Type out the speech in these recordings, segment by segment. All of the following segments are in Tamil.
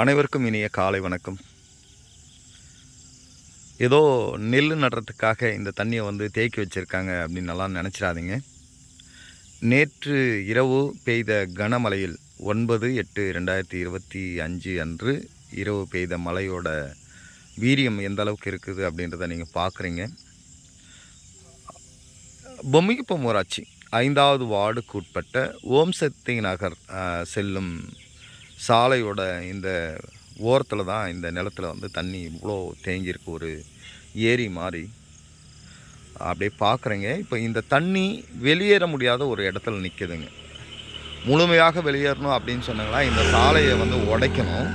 அனைவருக்கும் இனிய காலை வணக்கம். ஏதோ நெல் நடுறதுக்காக இந்த தண்ணியை வந்து தேக்கி வச்சுருக்காங்க அப்படின்னு எல்லாம் நினச்சிடாதீங்க. நேற்று இரவு பெய்த கனமழையில் ஒன்பது எட்டு ரெண்டாயிரத்தி இருபத்தி அஞ்சு அன்று இரவு பெய்த மழையோட வீரியம் எந்த அளவுக்கு இருக்குது அப்படின்றத நீங்கள் பார்க்குறீங்க பொம்மிக்குப்பம் ஊராட்சி ஐந்தாவது வார்டுக்கு உட்பட்ட ஓம் சக்தி நகர் செல்லும் சாலையோட இந்த ஓரத்தில் தான் இந்த நிலத்தில் வந்து தண்ணி இவ்வளோ தேங்கியிருக்கு. ஒரு ஏரி மாதிரி அப்படியே பார்க்குறேங்க இப்போ இந்த தண்ணி வெளியேற முடியாத ஒரு இடத்துல நிற்குதுங்க முழுமையாக வெளியேறணும் அப்படின்னு சொன்னாங்களா இந்த சாலையை வந்து உடைக்கணும்.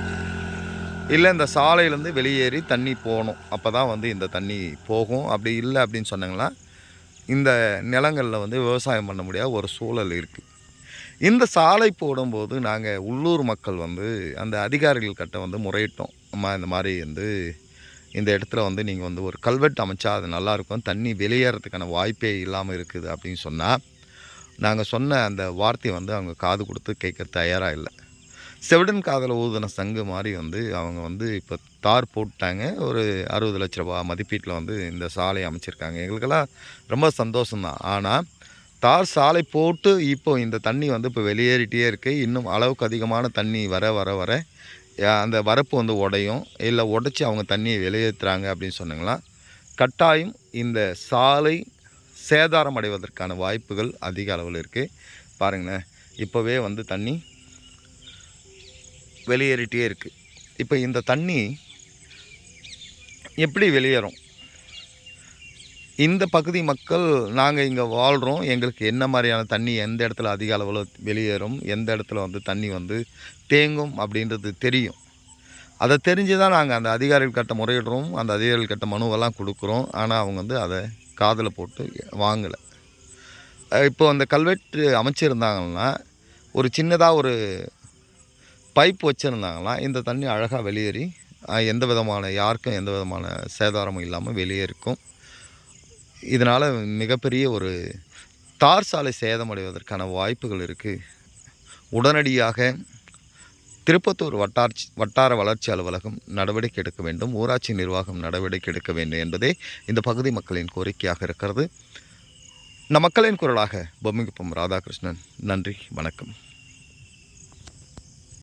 இல்லை இந்த சாலையிலேருந்து வெளியேறி தண்ணி போகணும். அப்போ தான் வந்து இந்த தண்ணி போகும். அப்படி இல்லை அப்படின்னு சொன்னாங்களா இந்த நிலங்களில் வந்து விவசாயம் பண்ண முடியாத ஒரு சூழல் இருக்குது இந்த சாலை போடும்போது நாங்கள் உள்ளூர் மக்கள் வந்து அந்த அதிகாரிகள் கிட்ட வந்து முறையிட்டோம். அம்மா இந்த மாதிரி வந்து இந்த இடத்துல வந்து நீங்கள் வந்து ஒரு கல்வெட்டு அமைச்சா அது நல்லாயிருக்கும் தண்ணி வெளியேறதுக்கான வாய்ப்பே இல்லாமல் இருக்குது அப்படின்னு சொன்னால் நாங்கள் சொன்ன அந்த வார்த்தையை வந்து அவங்க காது கொடுத்து கேட்க தயாராக இல்லை. செவிடன் காதல ஊதுன சங்கு மாதிரி வந்து அவங்க வந்து இப்போ தார் போட்டாங்க. ஒரு அறுபது லட்ச ரூபா மதிப்பீட்டில் வந்து இந்த சாலை அமைச்சிருக்காங்க. எங்களுக்கெல்லாம் ரொம்ப சந்தோஷம்தான். ஆனால் தார் சாலை போட்டு இப்போ இந்த தண்ணி வந்து இப்போ வெளியேறிட்டே இருக்குது இன்னும் அளவுக்கு அதிகமான தண்ணி வர வர வர அந்த வரப்பு வந்து உடையும். இல்லை உடைச்சி அவங்க தண்ணியை வெளியேற்றுறாங்க அப்படின்னு சொன்னாங்களா? கட்டாயம் இந்த சாலை சேதாரம் அடைவதற்கான வாய்ப்புகள் அதிக அளவில் இருக்குது பாருங்களேன் இப்போவே வந்து தண்ணி வெளியேறிட்டே இருக்குது இப்போ இந்த தண்ணி எப்படி வெளியேறும்? இந்த பகுதி மக்கள் நாங்கள் இங்கே வாழ்கிறோம் எங்களுக்கு என்ன மாதிரியான தண்ணி எந்த இடத்துல அதிக அளவில் வெளியேறும் எந்த இடத்துல வந்து தண்ணி வந்து தேங்கும் அப்படின்றது தெரியும். அதை தெரிஞ்சு தான் நாங்கள் அந்த அதிகாரிகள் கட்ட முறையிடுறோம். அந்த அதிகாரிகள் கட்ட மனுவெல்லாம் கொடுக்குறோம். ஆனால் அவங்க வந்து அதை காதில் போட்டு வாங்கலை. இப்போ அந்த கல்வெட்டு அமைச்சிருந்தாங்கன்னா ஒரு சின்னதாக ஒரு பைப் வச்சுருந்தாங்கன்னா இந்த தண்ணி அழகாக வெளியேறி எந்த விதமான யாருக்கும் எந்த விதமான சேதாரமும் இல்லாமல் வெளியே இருக்கும். இதனால் மிகப்பெரிய ஒரு தார் சாலை சேதமடைவதற்கான வாய்ப்புகள் இருக்குது உடனடியாக திருப்பத்தூர் வட்டாட்சி வட்டார வளர்ச்சி அலுவலகம் நடவடிக்கை எடுக்க வேண்டும். ஊராட்சி நிர்வாகம் நடவடிக்கை எடுக்க வேண்டும் என்பதே இந்த பகுதி மக்களின் கோரிக்கையாக இருக்கிறது. நம் மக்களின் குரலாக பொம்மிக்குப்பம் ராதாகிருஷ்ணன். நன்றி வணக்கம்.